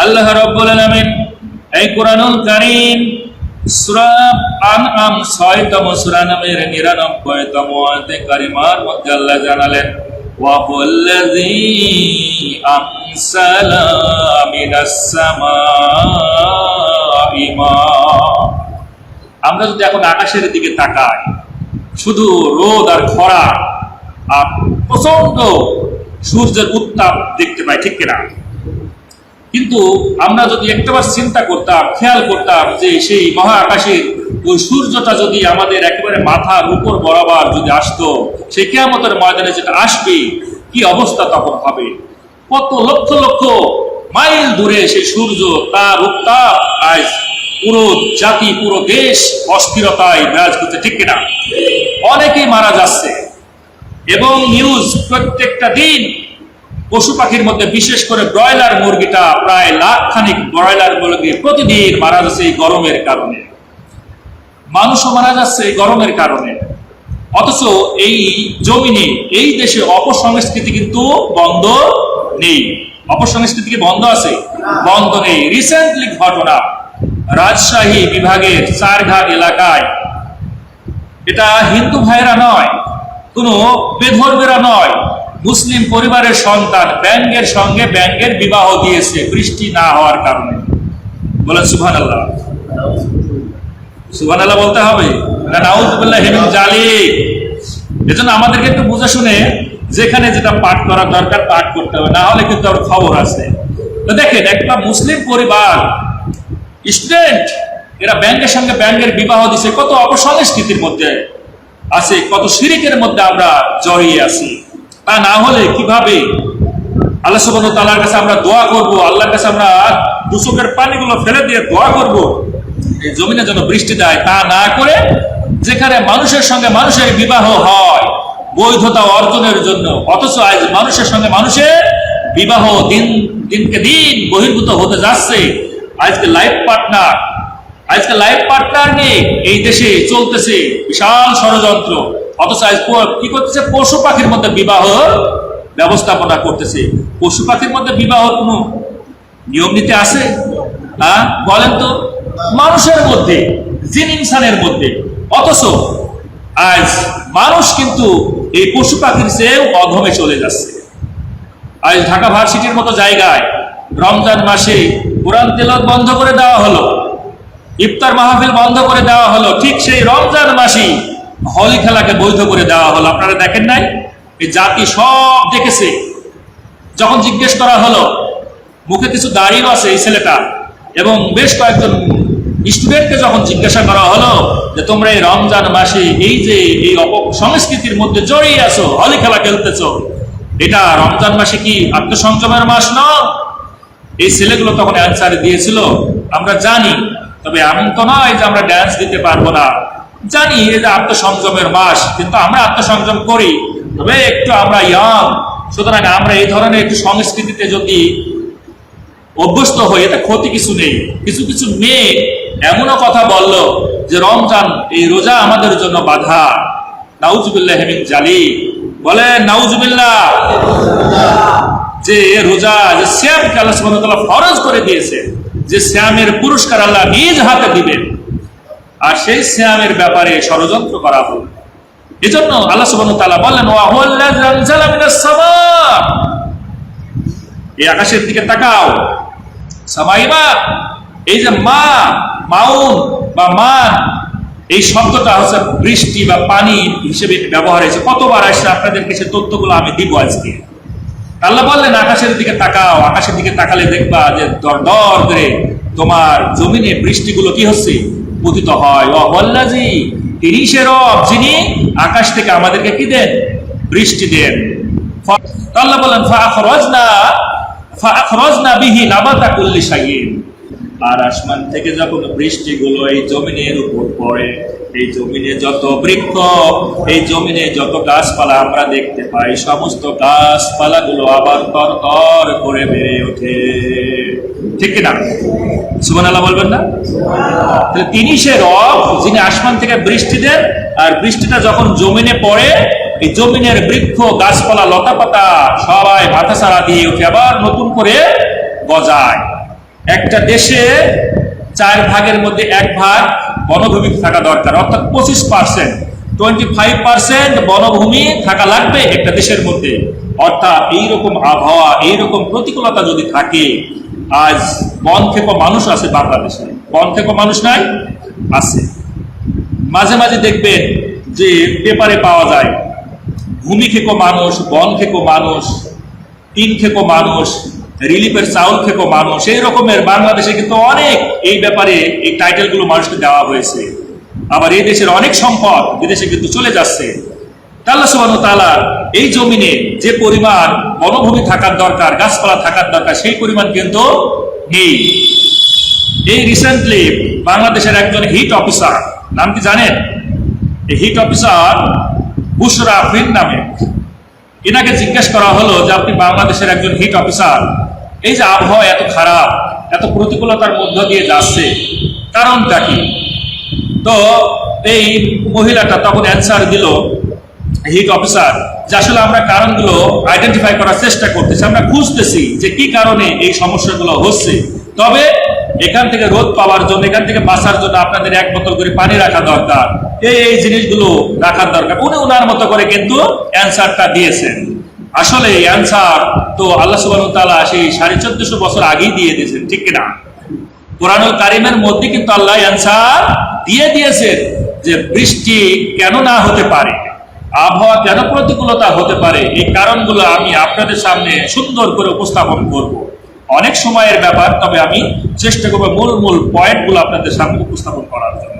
আল্লাহ রাব্বুল এই কোরআনুল কারীম সূরা আনআম 6তম সূরা নামের 99তম আয়াতে কারিমার মধ্যে আল্লাহ জানালেন আমরা যদি এখন আকাশের দিকে তাকাই, শুধু রোদ আর খরা, আর প্রচণ্ড সূর্যের উত্তাপ দেখতে পাই, ঠিক কিনা? কিন্তু আমরা যদি একটাবার চিন্তা করতাম, খেয়াল করতাম যে সেই মহা আকাশের ওই সূর্যটা যদি আমাদের একেবারে মাথার উপর বরাবর যদি আসতো, সেই কেয়ামতের ময়দানে যেটা আসবে, কি অবস্থা তখন হবে? কত লক্ষ লক্ষ মাইল দূরে সেই সূর্য, তার উত্তাপ, আজ পুরো জাতি, পুরো দেশ অস্থিরতায় বিরাজ করতে ঠিক কিনা? অনেকেই মারা যাচ্ছে। এবং নিউজ প্রত্যেকটা দিন পশু পাখির মধ্যে বিশেষ করে ব্রয়লার মুরগিটা প্রায় লাখ খানিক ব্রয়লার মুরগি প্রতিদিন মারা যাচ্ছে এই গরমের কারণে। মানুষও মারা যাচ্ছে এই গরমের কারণে। অথচ এই জমিনে এই দেশে অপসংস্কৃতি কিন্তু বন্ধ নেই। অপসংস্কৃতি কি বন্ধ আছে? বন্ধ নেই। রিসেন্টলি ঘটনা, রাজশাহী বিভাগের চারঘাট এলাকায়। এটা হিন্দু ভাইরা নয় কোনো বেধর্মেরা নয়। মুসলিম পরিবারের সন্তান ব্যাঙ্গের সঙ্গে ব্যাঙ্গের বিবাহ দিয়েছে, বৃষ্টি না হওয়ার কারণে। বলেন সুভান আল্লাহ সুভান আল্লাহ বলতে হবে জালি এজন্য আমাদেরকে একটু বুঝে শুনে যেখানে যেটা পাঠ করার দরকার পাঠ করতে হবে, না হলে কিন্তু আর খবর আছে। দেখেন, একটা মুসলিম পরিবার, স্টুডেন্ট, এরা ব্যাংকের সঙ্গে ব্যাংকের বিবাহ দিছে কত অপসংস্কৃতির মধ্যে। আছে, কত শিরিকের মধ্যে আমরা জড়িয়ে আছি। তা না হলে কীভাবে? আল্লাহ সুবহান তাআলার কাছে আমরা দোয়া করব, আল্লাহর কাছে আমরা দুচকের পানিগুলো ফেলে দিয়ে দোয়া করব। এই জমিনে যেন বৃষ্টি দেয়, তা না করে যেখানে মানুষের সঙ্গে মানুষের বিবাহ হয়, বৈধতা অর্জনের জন্য। অথচ আজ মানুষের সঙ্গে মানুষের বিবাহ দিন, দিনকে দিন বহির্ভূত হতে যাচ্ছে। আজকে লাইফ পার্টনার আজকে লাইফ পার্টনার নিয়ে এই দেশে চলতেছে বিশাল ষড়যন্ত্র। অথচ আজ কি করতেছে? পশু পাখির মধ্যে বিবাহ ব্যবস্থাপনা করতেছে। পশু পাখির মধ্যে বিবাহ কোনো নিয়ম নীতি আছে? হ্যাঁ? বলেন তো। মানুষের মধ্যে, জিন ইনসানের মধ্যে। অথচ আজ মানুষ কিন্তু এই পশু পাখির চেয়েও অধমে চলে যাচ্ছে। আজ ঢাকা ভার্সিটির মতো জায়গায় রমজান মাসে কোরআন তেলত বন্ধ করে দেওয়া হলো। ইফতার মাহফিল বন্ধ করে দেওয়া হলো। ঠিক সেই রমজান মাসেই হলি খেলাকে বৈধ করে দেওয়া হলো। আপনারা দেখেন নাই? এই জাতি সব দেখেছে। যখন জিজ্ঞেস করা হলো, মুখে কিছু দাঁড়িয়েও আছে এই ছেলেটা? এবং বেশ কয়েকজন স্টুডেন্টকে যখন জিজ্ঞাসা করা হলো, যে তোমরা এই রমজান মাসে এই যে এই সংস্কৃতির মধ্যে জড়িয়ে আছো, হলি খেলা খেলতেছ, এটা রমজান মাসে কি আত্মসংযমের মাস না? এই ছেলেগুলো তখন অ্যান্সার দিয়েছিল, আমরা জানি তবে এমন তো নয় যে আমরা ড্যান্স দিতে পারব না। জানি এই যে আত্মসংযমের মাস, কিন্তু আমরা আত্মসংযম করি, তবে একটু আমরা ইয়াং সুতরাং আমরা এই ধরনের একটু সংস্কৃতিতে যদি অভ্যস্ত হই, এতে ক্ষতি কিছু নেই। কিছু কিছু মেয়ে এমনও কথা বলল যে, রমজান, এই রোজা আমাদের জন্য বাধা। নাউজুবিল্লাহ হেমিন জালি বলে, নাউজুবিল্লাহ। যে রোজা, যে সুবহানাহু ওয়া ফরজ করে দিয়েছে। যে শ্যামের পুরস্কার আল্লাহ নিজ হাতে দিবেন, আর সেই শ্যামের ব্যাপারে ষড়যন্ত্র করা হলো। এজন্য আল্লাহ সুবহানাহু ওয়া তাআলা বললেন এই আকাশের দিকে তাকাও। সামাইমা এই যে মা, মাউন বা মান, এই শব্দটা হচ্ছে বৃষ্টি বা পানি হিসেবে ব্যবহার হয়েছে। কতবার আসছে? আপনাদেরকে সে তথ্যগুলো আমি দিব আজকে। আল্লাহ বললেন, আকাশের দিকে তাকাও, আকাশের দিকে তাকালে দেখবা যে দর দর করে তোমার জমিনে বৃষ্টিগুলো কি হচ্ছে? পতিত হয়। ও বল্লাজি তিনি রব যিনি আকাশ থেকে আমাদেরকে কি দেন? বৃষ্টি দেন। আল্লাহ বলেন ফাখরজনা ফাখরজনা বিহি নাবাতা কুল্লি শাইইন। আর আসমান থেকে যখন বৃষ্টিগুলো এই জমিনের উপর পড়ে এই জমিনে যত বৃক্ষ, এই জমিনে যত গাছপালা আমরা দেখতে পাই, সমস্ত গাছপালাগুলো আবার তর তর করে বেড়ে ওঠে। ঠিক না? সুমান আল্লাহ বলবেন না? তাহলে তিনি সে রব, যিনি আসমান থেকে বৃষ্টি দেন, আর বৃষ্টিটা যখন জমিনে পড়ে, এই জমিনের বৃক্ষ, গাছপালা লতা পাতা সবাই মাথা ছাড়া দিয়ে উঠে আবার নতুন করে গজায়। একটা দেশে চার ভাগের মধ্যে এক ভাগ বনভূমি থাকা দরকার। অর্থাৎ পঁচিশ পার্সেন্ট টোয়েন্টি ফাইভ পার্সেন্ট বনভূমি থাকা লাগবে একটা দেশের মধ্যে। অর্থাৎ এইরকম আবহাওয়া, এইরকম প্রতিকূলতা যদি থাকে, আজ বন থেকে মানুষ আছে বাংলাদেশে। বন থেকে মানুষ নাই, আছে। মাঝে মাঝে দেখবেন যে পেপারে পাওয়া যায় ভূমি খেকো মানুষ বন খেকো মানুষ টিন খেকো মানুষ রিলিফের চাউল খেকো মানুষ এই রকমের বাংলাদেশে কিন্তু অনেক এই ব্যাপারে এই টাইটেলগুলো মানুষকে দেওয়া হয়েছে। আবার এই দেশের অনেক সম্পদ বিদেশে কিন্তু চলে যাচ্ছে। তাল্লা সুবাহ তালা এই জমিনে যে পরিমাণ বনভূমি থাকার দরকার, গাছপালা থাকার দরকার, সেই পরিমাণ কিন্তু নেই। এই রিসেন্টলি বাংলাদেশের একজন হিট অফিসার নাম কি জানেন? এই হিট অফিসার বুশরা আফরিন নামে। এনাকে জিজ্ঞেস করা হলো যে আপনি বাংলাদেশের একজন হিট অফিসার এই যে আবহাওয়া এত খারাপ, এত প্রতিকূলতার মধ্য দিয়ে যাচ্ছে, কারণটা কি? তো এই মহিলাটা তখন অ্যান্সার দিল হিট অফিসার যে আসলে আমরা কারণগুলো আইডেন্টিফাই করার চেষ্টা করতেছি, আমরা খুঁজতেছি যে কি কারণে এই সমস্যাগুলো হচ্ছে। তবে এখান থেকে রোদ পাওয়ার জন্য, এখান থেকে বাঁচার জন্য আপনাদের এক বোতল করে পানি রাখা দরকার। এই এই জিনিসগুলো রাখার দরকার। উনি ওনার মতো করে কিন্তু অ্যান্সারটা দিয়েছেন। আসলে অ্যান্সার তো আল্লাহ সুবাহ তাআলা সেই সাড়ে চোদ্দশো বছর আগেই দিয়ে দিয়েছেন, ঠিক কিনা? কোরআনুল কারিমের মধ্যে কিন্তু আল্লাহ অ্যান্সার দিয়ে দিয়েছেন যে বৃষ্টি কেন না হতে পারে, আবহাওয়া কেন প্রতিকূলতা হতে পারে, এই কারণগুলো আমি আপনাদের সামনে সুন্দর করে উপস্থাপন করব। অনেক সময়ের ব্যাপার, তবে আমি চেষ্টা করব মূল মূল পয়েন্টগুলো আপনাদের সামনে উপস্থাপন করার জন্য।